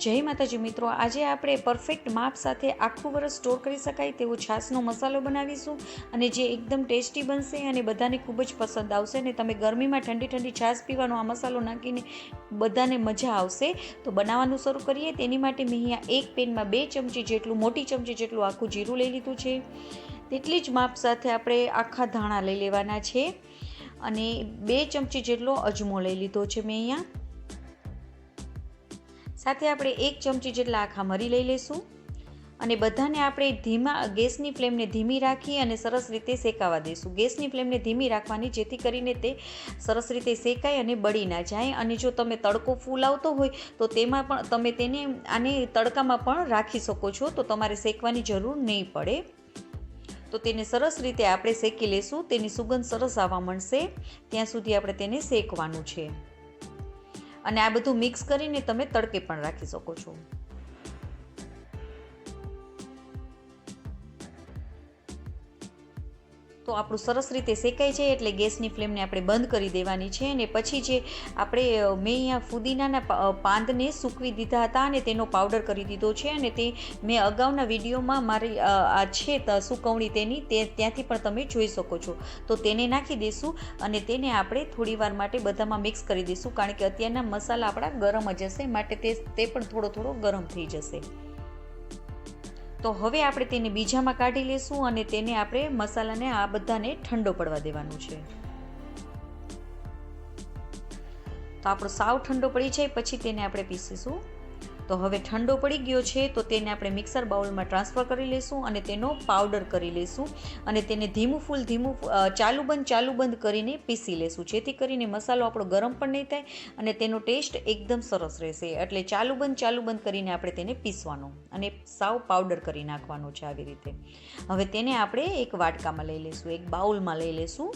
જય માતાજી મિત્રો, આજે આપણે પરફેક્ટ માપ સાથે આખું વરસ સ્ટોર કરી શકાય તેવો છાશનો મસાલો બનાવીશું અને જે એકદમ ટેસ્ટી બનશે અને બધાને ખૂબ જ પસંદ આવશે અને તમે ગરમીમાં ઠંડી ઠંડી છાશ પીવાનો આ મસાલો નાખીને બધાને મજા આવશે. તો બનાવવાનું શરૂ કરીએ. તેની માટે મેં અહીંયા એક પેનમાં બે ચમચી જેટલું, મોટી ચમચી જેટલું આખું જીરું લઈ લીધું છે. તેટલી જ માપ સાથે આપણે આખા ધાણા લઈ લેવાના છે અને બે ચમચી જેટલો અજમો લઈ લીધો છે મેં અહીંયા. સાથે આપણે એક ચમચી જેટલા આખા મરી લઈ લઈશું. અને બધાને આપણે ધીમા ગેસની ફ્લેમને ધીમી રાખી અને સરસ રીતે શેકાવા દઈશું. ગેસની ફ્લેમને ધીમી રાખવાની જેથી કરીને તે સરસ રીતે શેકાય અને બળી ના જાય. અને જો તમે તડકો ફૂલ આવતો હોય તો તેમાં પણ તમે તેને આને તડકામાં પણ રાખી શકો છો. તો તમારે શેકવાની જરૂર નહીં પડે. તો તેને સરસ રીતે આપણે શેકી લેશું. તેની સુગંધ સરસ આવવા મળશે ત્યાં સુધી આપણે તેને શેકવાનું છે. અને આ બધું મિક્સ કરીને તમે તડકે પણ રાખી શકો છો. તો આપણું સરસ રીતે શેકાય છે એટલે ગેસની ફ્લેમને આપણે બંધ કરી દેવાની છે અને પછી જે આપણે મેં અહીંયા ફુદીનાના પાંદને સૂકવી દીધા હતા અને તેનો પાવડર કરી દીધો છે અને તે મેં અગાઉના વિડીયોમાં મારી આ છે સુકવણી તેની, તે ત્યાંથી પણ તમે જોઈ શકો છો. તો તેને નાખી દઈશું અને તેને આપણે થોડીવાર માટે બધામાં મિક્સ કરી દઈશું કારણ કે અત્યારના મસાલા આપણા ગરમ જ હશે, માટે તે તે પણ થોડો થોડો ગરમ થઈ જશે. તો હવે આપણે તેને બીજામાં કાઢી લેશું અને તેને આપણે મસાલાને આ બધાને ઠંડો પડવા દેવાનું છે. તો આપણો સાવ ઠંડો પડી જાય, પછી તેને આપણે પીસીશું. તો હવે ઠંડો પડી ગયો છે, તો તેને આપણે મિક્સર બાઉલમાં ટ્રાન્સફર કરી લઈશું અને તેનો પાવડર કરી લઈશું અને તેને ધીમું ફૂલ, ધીમું ચાલુ બંધ ચાલુ બંધ કરીને પીસી લેશું. જેથી કરીને મસાલો આપણો ગરમ પણ નહીં થાય અને તેનો ટેસ્ટ એકદમ સરસ રહેશે. એટલે ચાલુ બંધ ચાલુ બંધ કરીને આપણે તેને પીસવાનો અને સાવ પાવડર કરી નાખવાનો છે આવી રીતે. હવે તેને આપણે એક વાટકામાં લઈ લઈશું એક બાઉલમાં લઈ લઈશું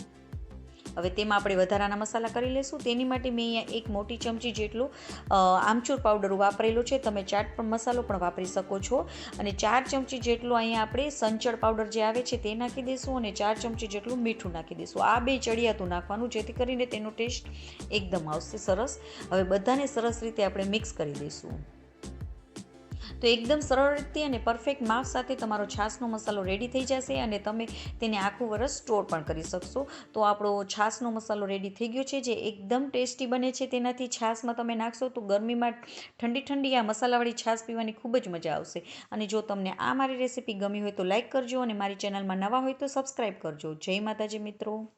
હવે તેમાં આપણે વધારાના મસાલા કરી લઈશું તેની માટે મેં અહીંયા એક મોટી ચમચી જેટલું આમચૂર પાવડર વાપરેલું છે. તમે ચાટ પણ મસાલો પણ વાપરી શકો છો. અને ચાર ચમચી જેટલું અહીંયા આપણે સંચળ પાવડર જે આવે છે તે નાખી દઈશું અને ચાર ચમચી જેટલું મીઠું નાખી દઈશું આ બે ચડિયાતું નાખવાનું, જેથી કરીને તેનો ટેસ્ટ એકદમ આવશે સરસ. હવે બધાને સરસ રીતે આપણે મિક્સ કરી દઈશું. તો એકદમ સરળ રીતે અને પરફેક્ટ માપ સાથે તમારો છાશનો મસાલો રેડી થઈ જશે અને તમે તેને આખું વરસ સ્ટોર પણ કરી શકશો. તો આપણો છાશનો મસાલો રેડી થઈ ગયો છે, જે એકદમ ટેસ્ટી બને છે તેનાથી છાશમાં તમે નાખશો તો ગરમીમાં ઠંડી ઠંડી આ મસાલાવાળી છાશ પીવાની ખૂબ જ મજા આવશે. અને જો તમને આ મારી રેસીપી ગમી હોય તો લાઇક કરજો અને મારી ચેનલમાં નવા હોય તો સબસ્ક્રાઈબ કરજો. જય માતાજી મિત્રો.